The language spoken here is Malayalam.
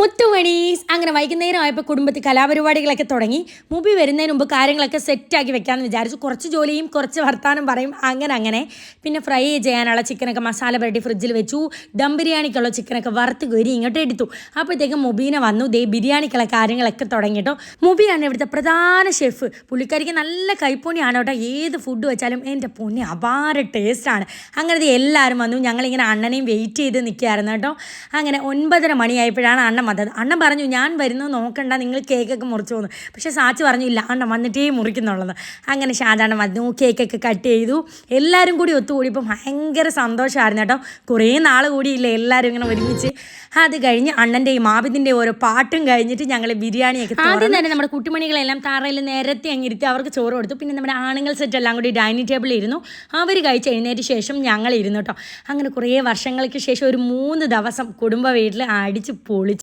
മുത്തുമണീസ് അങ്ങനെ വൈകുന്നേരം ആയപ്പോൾ കുടുംബത്തിൽ കലാപരിപാടികളൊക്കെ തുടങ്ങി. മുബി വരുന്നതിന് മുമ്പ് കാര്യങ്ങളൊക്കെ സെറ്റാക്കി വെക്കാമെന്ന് വിചാരിച്ചു. കുറച്ച് ജോലിയും കുറച്ച് വർത്താനം പറയും. അങ്ങനെ അങ്ങനെ. പിന്നെ ഫ്രൈ ചെയ്യാനുള്ള ചിക്കനൊക്കെ മസാല പുരട്ടി ഫ്രിഡ്ജിൽ വെച്ചു. ദം ബിരിയാണിക്കുള്ള ചിക്കനൊക്കെ വറുത്ത് കോരി ഇങ്ങോട്ട് എടുത്തു. അപ്പോഴത്തേക്കും മുബീനെ വന്നു. ദേ ബിരിയാണിക്കുള്ള കാര്യങ്ങളൊക്കെ തുടങ്ങി കേട്ടോ മുബിയാണ് ഇവിടുത്തെ പ്രധാന ഷെഫ് പുള്ളിക്കാരിക്ക് നല്ല കൈപ്പുണ്യാണ് കേട്ടോ ഏത് ഫുഡ് വെച്ചാലും എന്റെ പൊന്നി അപാര ടേസ്റ്റാണ് അങ്ങനെ ദേ എല്ലാവരും വന്നു. ഞങ്ങളിങ്ങനെ അണ്ണനെയും വെയിറ്റ് ചെയ്ത് നിൽക്കുകയായിരുന്നു കേട്ടോ അങ്ങനെ ഒൻപതര മണിയായപ്പോഴാണ് അണ്ണൻ വന്നത്. അണ്ണൻ പറഞ്ഞു ഞാൻ വരുന്നത് നോക്കണ്ട നിങ്ങൾ കേക്കൊക്കെ മുറിച്ചു പോകുന്നു പക്ഷേ സാച്ച് പറഞ്ഞു ഇല്ല അണ്ണൻ വന്നിട്ടേ മുറിക്കുന്നുള്ളത് അങ്ങനെ ഷാജാണ്ണൻ വന്നു കേക്കൊക്കെ കട്ട് ചെയ്തു. എല്ലാവരും കൂടി ഒത്തുകൂടിയപ്പോൾ ഭയങ്കര സന്തോഷമായിരുന്നു കേട്ടോ. കുറേ നാൾ കൂടിയില്ല എല്ലാവരും ഇങ്ങനെ ഒരുമിച്ച്. അത് കഴിഞ്ഞ് അണ്ണന്റെയും ആബിദിന്റെയും ഓരോ പാട്ടും കഴിഞ്ഞിട്ട് ഞങ്ങൾ ബിരിയാണിയൊക്കെ ആദ്യം തന്നെ നമ്മുടെ കുട്ടിമണികളെല്ലാം താറയിൽ നേരത്തെ അങ്ങിരുത്തി അവർക്ക് ചോറ് കൊടുത്തു. പിന്നെ നമ്മുടെ ആണുങ്ങൾ സെറ്റ് എല്ലാം കൂടി ഡൈനിങ് ടേബിളിൽ ഇരുന്നു. അവർ കഴിച്ച് എഴുന്നേറ്റ് ശേഷം ഞങ്ങൾ ഇരുന്നു കേട്ടോ. അങ്ങനെ കുറേ വർഷങ്ങൾക്ക് ശേഷം ഒരു മൂന്ന് ദിവസം കുടുംബ വീട്ടിൽ അടിച്ച് പൊളിച്ച്